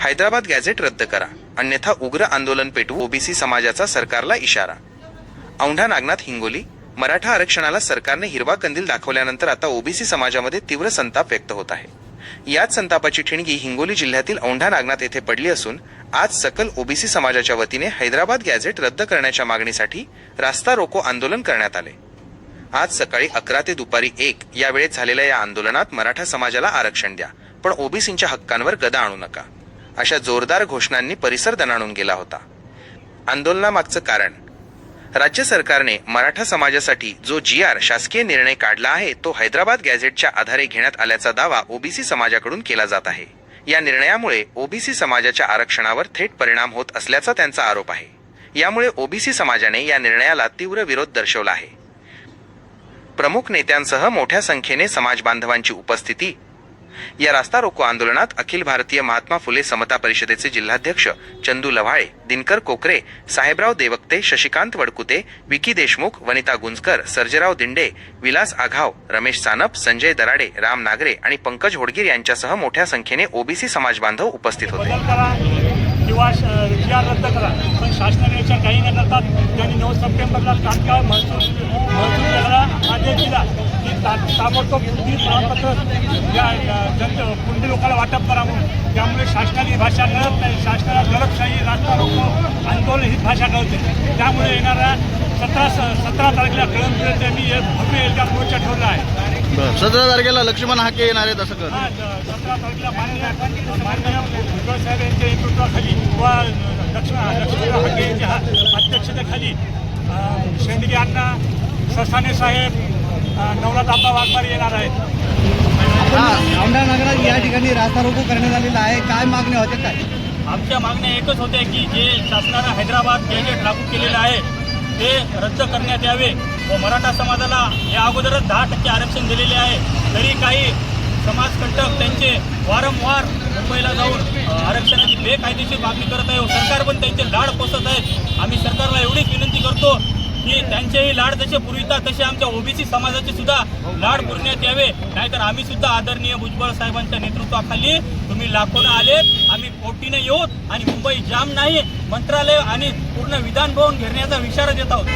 Hyderabad gadget रद्द करा. अन्यथा उग्र आंदोलन पेटवू ओबीसी समाजाचा सरकारला इशारा. औंढा नागनाथ हिंगोली मराठा आरक्षणाला सरकारने हिरवा कंदील दाखवल्यानंतर आता ओबीसी समाजामध्ये तीव्र संताप व्यक्त होत आहे. याच संतापाची ठिणगी हिंगोली जिल्ह्यातील औंढा नागनाथ येथे पडली असून आज सकल ओबीसी समाजाच्या वतीने हैदराबाद गॅझेट रद्द करण्याच्या मागणीसाठी रास्ता रोको आंदोलन करण्यात आले. आज सकाळी अकरा ते दुपारी एक या वेळेत झालेल्या या आंदोलनात मराठा समाजाला आरक्षण द्या पण ओबीसींच्या हक्कांवर गदा आणू नका. अशा जोरदार घोषणांनी परिसर दणाणून गेला होता. आंदोलनामागचं कारण. राज्य सरकारने मराठा समाजासाठी जो जी आर शासकीय निर्णय काढला आहे तो हैदराबाद गॅझेटच्या आधारे घेण्यात आल्याचा दावा ओबीसी समाजाकडून केला जात आहे. या निर्णयामुळे ओबीसी समाजाच्या आरक्षणावर थेट परिणाम होत असल्याचा त्यांचा आरोप आहे. यामुळे ओबीसी समाजाने या निर्णयाला तीव्र विरोध दर्शवला आहे. प्रमुख नेत्यांसह मोठ्या संख्येने समाज बांधवांची उपस्थिती या रास्ता रोको आंदोलनात अखिल भारतीय महात्मा फुले समता परिषदेचे जिल्हाध्यक्ष चंदू लव्हाळे दिनकर कोकरे साहेबराव देवक्ते शशिकांत वडकुते विकी देशमुख वनिता गुंजकर सर्जेराव दिंडे विलास आघाव रमेश सानप संजय दराडे राम नागरे आणि पंकज होडगीर यांच्यासह मोठ्या संख्येने ओबीसी समाज बांधव उपस्थित होते. किंवा रद्द करा. पण शासनाने याच्या काही न करतात त्यांनी नऊ सप्टेंबरला तात्काळ महसूल महसूल विभागाला आदेश दिला की ता ताबडतोब ती प्रमाणपत्र या या जनते कुंडी लोकांना वाटप करा म्हणून त्यामुळे शासनाने ही भाषा कळत नाही. शासनाला दडपशाही रास्ता रोको आंदोलन ही भाषा कळते. त्यामुळे येणाऱ्या सतरा सतरा तारखेला कळमपर्यंत मी एक भव्य एल्गार मोर्चा ठेवला आहे. सतरा तारखेला लक्ष्मण हाके येणार आहेत असं कर हा, सतरा तारखेला माननीय माननीय भुजबळ साहेब यांच्या नेतृत्वाखाली व लक्ष्मण लक्ष्मणराव हाके यांच्या अध्यक्षतेखाली शेंडगे अण्णा ससाने साहेब नवनाथ आबा वाघमारे येणार आहेत. औंढा नगरात या ठिकाणी रास्ता रोको करण्यात आलेला आहे. काय मागण्या होत्या काय? आमच्या मागण्या एकच होत्या की जे शासनानं हैदराबाद गॅजेट लागू केलेलं आहे ते रद्द करण्यात यावे व मराठा समाजाला या अगोदरच दहा टक्के आरक्षण दिलेले आहे. तरी काही समाजकंटक त्यांचे वारंवार मुंबईला जाऊन आरक्षणाची बेकायदेशीर मागणी करत आहे व सरकार पण त्यांचे लाड पोसत आहेत आम्ही सरकारला एवढीच विनंती करतो की त्यांचेही लाड जसे पुरवितात तसे आमच्या ओबीसी समाजाचे सुद्धा लाड पुरण्यात यावे. नाहीतर आम्ही सुद्धा आदरणीय भुजबळ साहेबांच्या नेतृत्वाखाली तुम्ही लाखोनं आलेत आम्ही पोटीने येऊत आणि मुंबई जाम नाही. मंत्रालय आणि पूर्ण विधान भवन घेण्याचा इशारा देत आहोत.